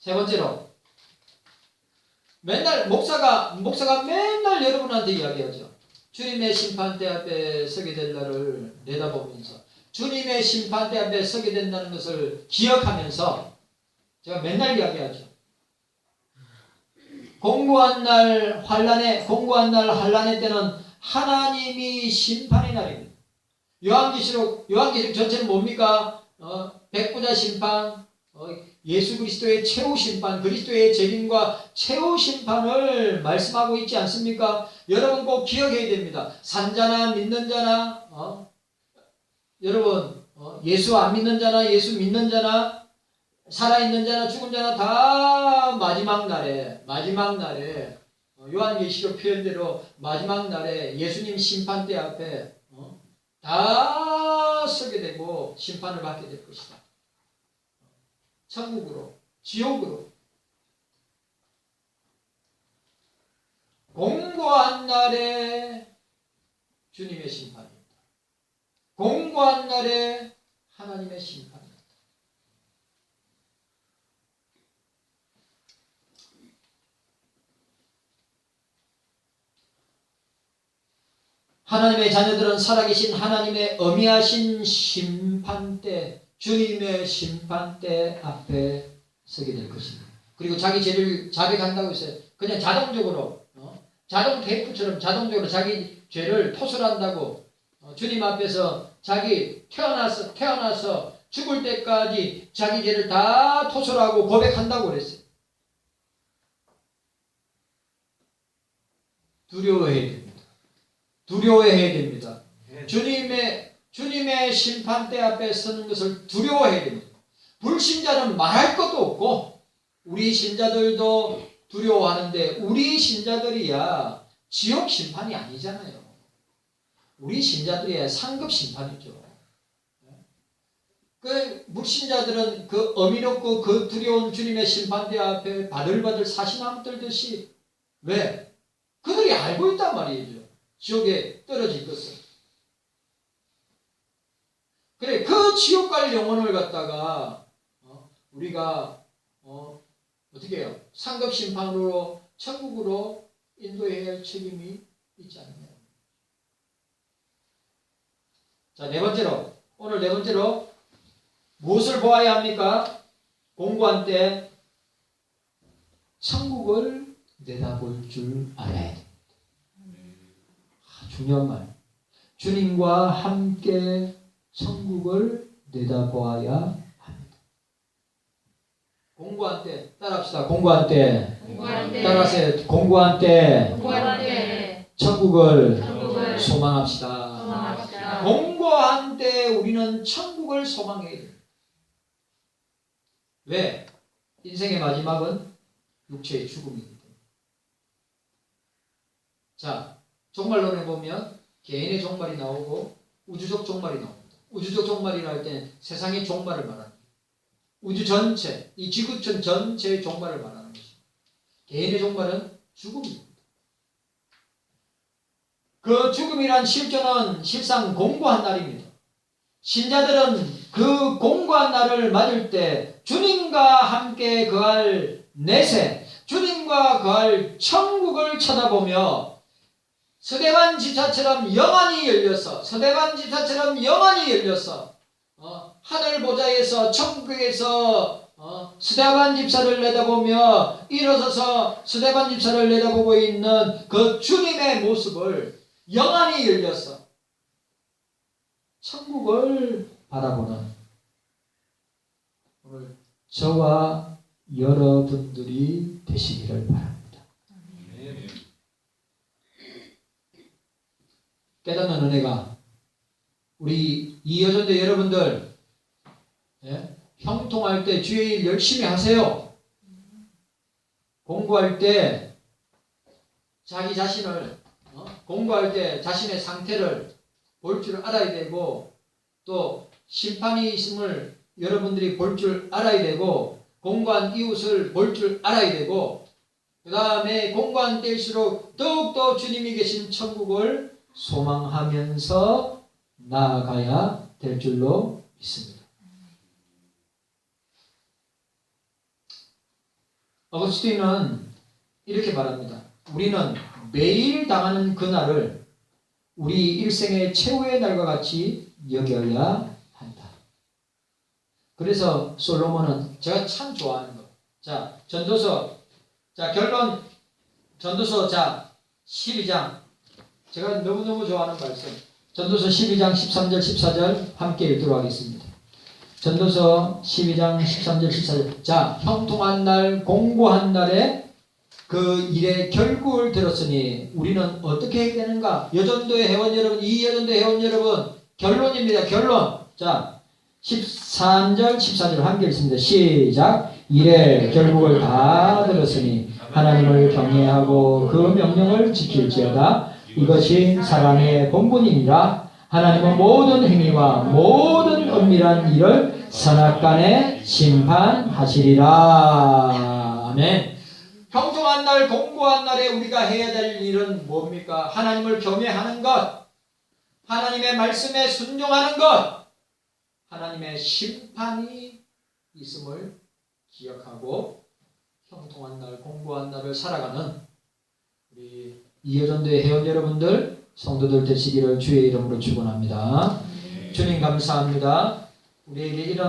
세 번째로 맨날 목사가 목사가 맨날 여러분한테 이야기하죠. 주님의 심판대 앞에 서게 될 날을 내다보면서 주님의 심판대 앞에 서게 된다는 것을 기억하면서 제가 맨날 이야기하죠. 공고한 날 환란의 공고한 날 환란의 때는 하나님이 심판의 날입니다. 요한계시록 요한계시록 전체는 뭡니까? 어, 백부자 심판, 어, 예수 그리스도의 최후 심판, 그리스도의 재림과 최후 심판을 말씀하고 있지 않습니까? 여러분 꼭 기억해야 됩니다. 산자나 믿는 자나, 어? 여러분 어, 예수 안 믿는 자나 예수 믿는 자나 살아있는 자나 죽은 자나 다 마지막 날에 마지막 날에 어, 요한계시록 표현대로 마지막 날에 예수님 심판대 앞에 어, 다 서게 되고 심판을 받게 될 것이다. 천국으로, 지옥으로. 공고한 날에 주님의 심판입니다. 공고한 날에 하나님의 심판입니다. 하나님의 자녀들은 살아계신 하나님의 어미하신 심판대, 주님의 심판대 앞에 서게 될 것입니다. 그리고 자기 죄를 자백한다고 했어요. 그냥 자동적으로, 어? 자동 테이프처럼 자동적으로 자기 죄를 토설한다고 어, 주님 앞에서 자기 태어나서, 태어나서 죽을 때까지 자기 죄를 다 토설하고 고백한다고 그랬어요. 두려워해야 됩니다. 두려워해야 됩니다. 주님의 주님의 심판대 앞에 서는 것을 두려워해야 됩니다. 불신자는 말할 것도 없고 우리 신자들도 두려워하는데 우리 신자들이야 지옥 심판이 아니잖아요. 우리 신자들이야 상급 심판이죠. 그 불신자들은 그 어미롭고 그 두려운 주님의 심판대 앞에 바들바들 사시나무 떨듯이 왜? 그들이 알고 있단 말이죠. 지옥에 떨어질 것을. 그래, 그 지옥 갈 영혼을 갖다가, 어, 우리가, 어, 어떻게 해요? 상급 심판으로 천국으로 인도해야 할 책임이 있지 않나요? 자, 네 번째로, 오늘 네 번째로, 무엇을 보아야 합니까? 공부한 때, 천국을 내다볼 줄 알아야 됩니다. 중요한 말. 주님과 함께 천국을 내다보아야 합니다. 공부한 때 따라합시다. 공부한 때 공부할 때 따라하세요. 공부한 때 공부할 때 천국을 천국을 소망합시다. 소망합시다. 공부한 때 우리는 천국을 소망해야 돼요. 왜? 인생의 마지막은 육체의 죽음이기 때문에. 자, 종말론에 보면 개인의 종말이 나오고 우주적 종말이 나옵니다. 우주적 종말이라 할 때는 세상의 종말을 말합니다. 우주 전체, 이 지구촌 전체의 종말을 말하는 것입니다. 개인의 종말은 죽음입니다. 그 죽음이란 실존은 실상 공고한 날입니다. 신자들은 그 공고한 날을 맞을 때 주님과 함께 거할 내세, 주님과 거할 천국을 쳐다보며 서대반 지사처럼 영안이 열려서 서대반 지사처럼 영안이 열려서 어, 하늘 보좌에서 천국에서 어, 스데반 집사를 내다보며 일어서서 스데반 집사를 내다보고 있는 그 주님의 모습을 영안이 열려서 천국을 바라보는 오늘 저와 여러분들이 되시기를 바랍니다. 깨닫는 은혜가 우리 이여전대 여러분들 예? 형통할 때 주의 일 열심히 하세요. 공부할 때 자기 자신을 어? 공부할 때 자신의 상태를 볼 줄 알아야 되고 또 심판이 있음을 여러분들이 볼 줄 알아야 되고 공부한 이웃을 볼 줄 알아야 되고 그 다음에 공부한 때일수록 더욱더 주님이 계신 천국을 소망하면서 나아가야 될 줄로 믿습니다. 어거스틴은 이렇게 말합니다. 우리는 매일 당하는 그날을 우리 일생의 최후의 날과 같이 여겨야 한다. 그래서 솔로몬은 제가 참 좋아하는 거. 자, 전도서. 자, 결론. 전도서 자, 12장. 제가 너무너무 좋아하는 말씀. 전도서 12장 13절 14절 함께 읽도록 하겠습니다. 전도서 12장 13절 14절. 자, 형통한 날, 공고한 날에 그 일의 결국을 들었으니 우리는 어떻게 해야 되는가? 여전도의 회원 여러분, 이 여전도의 회원 여러분, 결론입니다. 결론. 자, 13절, 14절 함께 읽습니다. 시작. 일의 결국을 다 들었으니 하나님을 경외하고 그 명령을 지킬지어다. 이것이 사랑의 본분이니라. 하나님은 모든 행위와 모든 은밀한 일을 선악간에 심판하시리라. 아멘. 평통한 날, 공고한 날에 우리가 해야 될 일은 뭡니까? 하나님을 경외하는 것, 하나님의 말씀에 순종하는 것, 하나님의 심판이 있음을 기억하고 형통한 날, 공고한 날을 살아가는 이여전도의 회원 여러분들, 성도들 되시기를 주의 이름으로 축원합니다. 주님 감사합니다. 우리에게 이런